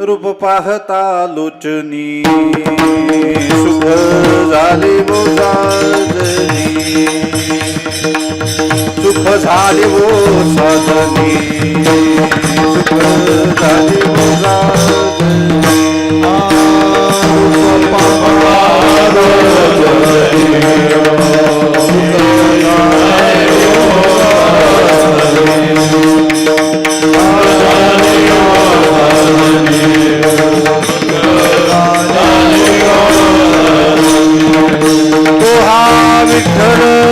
रूप पाहता लोचनी सुख झाले बोजाजनी सुख झाले वो सदनी सुख झाले बोजाजनी Victor.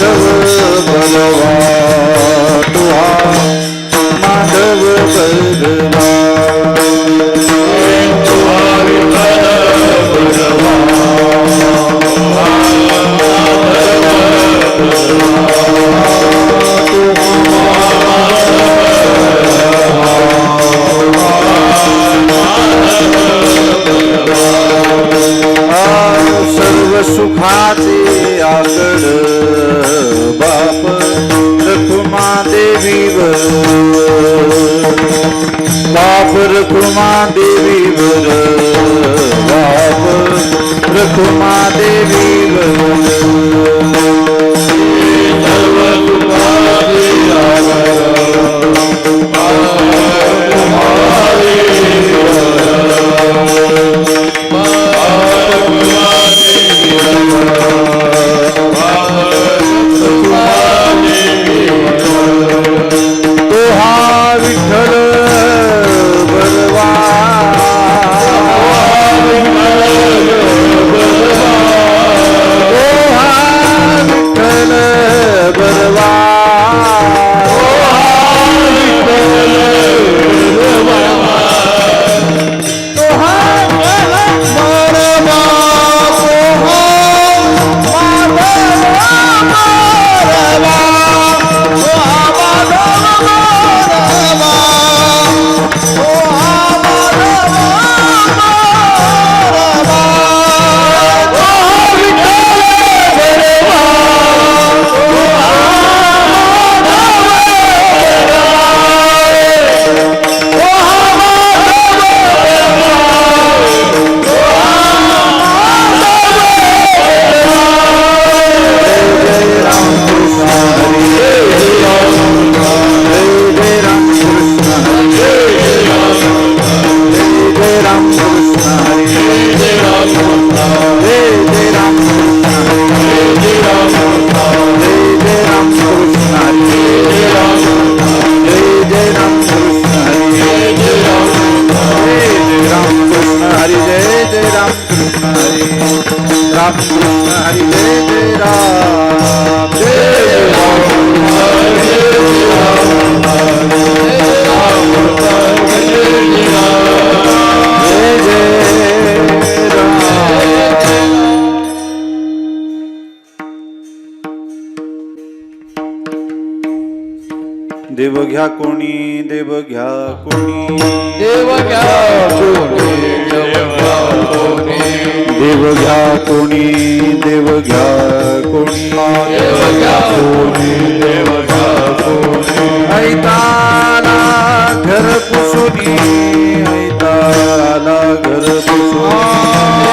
माधव भगवा तुहा माधव बल वापर रखुमा देवी वर वापर रखुमा देवी वर घ्या कोणी देव घ्या कोणी. देव घ्या कोणी देव घ्या कोणी. देव घ्या कोणी देव घ्या कोणी. देव घ्या कोणी ऐताला घर पुसुनी ऐताला घर पुसुनी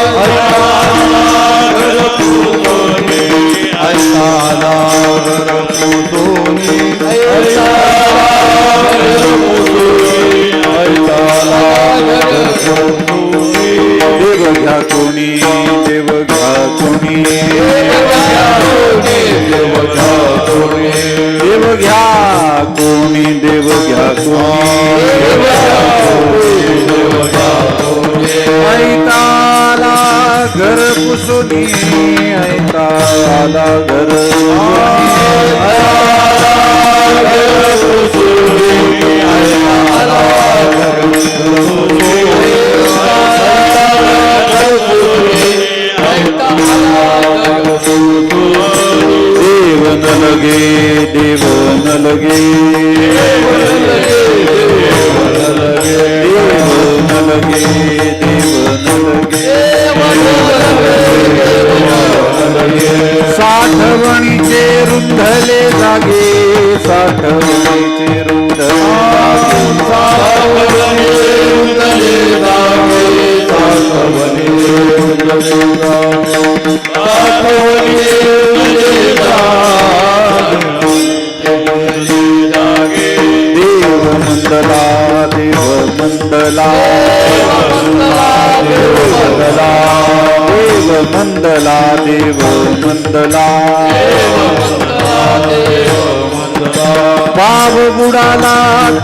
बाब बुडाला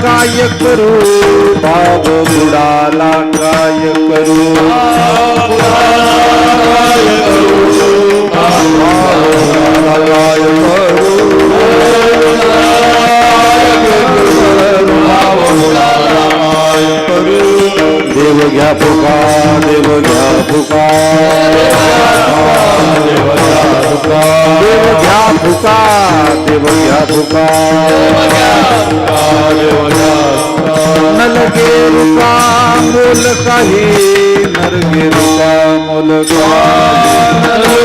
काय करू? बाब बुडाला काय करू? देव घ्या फुका देव घ्या फुका. देव घ्या फुका. देव घ्या तुका देव घ्या तुका न लगे रुका मोल काही नरगे रुका मोल का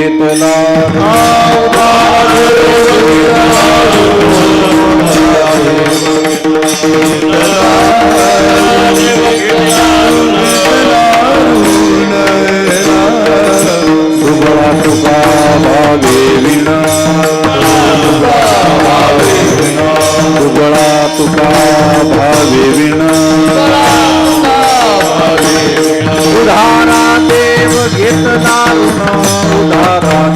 घेतला. दुबळा तुका भावे विण. दुबळा तुका भावे विण. उधारा देव घेतला